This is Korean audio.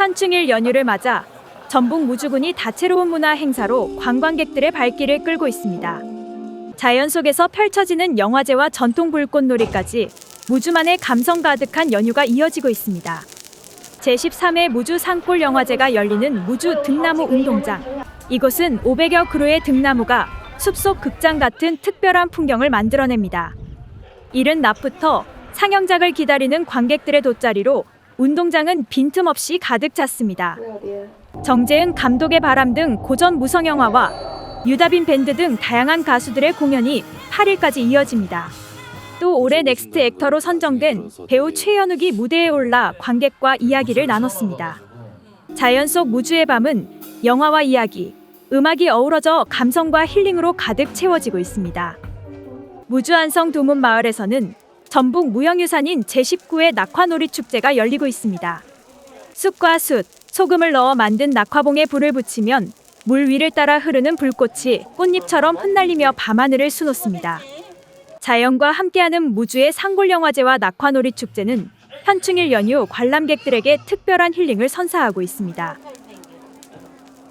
현충일 연휴를 맞아 전북 무주군이 다채로운 문화 행사로 관광객들의 발길을 끌고 있습니다. 자연 속에서 펼쳐지는 영화제와 전통 불꽃놀이까지 무주만의 감성 가득한 연휴가 이어지고 있습니다. 제13회 무주 산골 영화제가 열리는 무주 등나무 운동장. 이곳은 500여 그루의 등나무가 숲속 극장 같은 특별한 풍경을 만들어냅니다. 이른 낮부터 상영작을 기다리는 관객들의 돗자리로 운동장은 빈틈없이 가득 찼습니다. 정재은 감독의 바람 등 고전 무성 영화와 유다빈 밴드 등 다양한 가수들의 공연이 8일까지 이어집니다. 또 올해 넥스트 액터로 선정된 배우 최현욱이 무대에 올라 관객과 이야기를 나눴습니다. 자연 속 무주의 밤은 영화와 이야기, 음악이 어우러져 감성과 힐링으로 가득 채워지고 있습니다. 무주 안성 도문 마을에서는 전북 무형유산인 제19회 낙화놀이 축제가 열리고 있습니다. 숯과 숯, 소금을 넣어 만든 낙화봉에 불을 붙이면 물 위를 따라 흐르는 불꽃이 꽃잎처럼 흩날리며 밤하늘을 수놓습니다. 자연과 함께하는 무주의 상골영화제와 낙화놀이 축제는 현충일 연휴 관람객들에게 특별한 힐링을 선사하고 있습니다.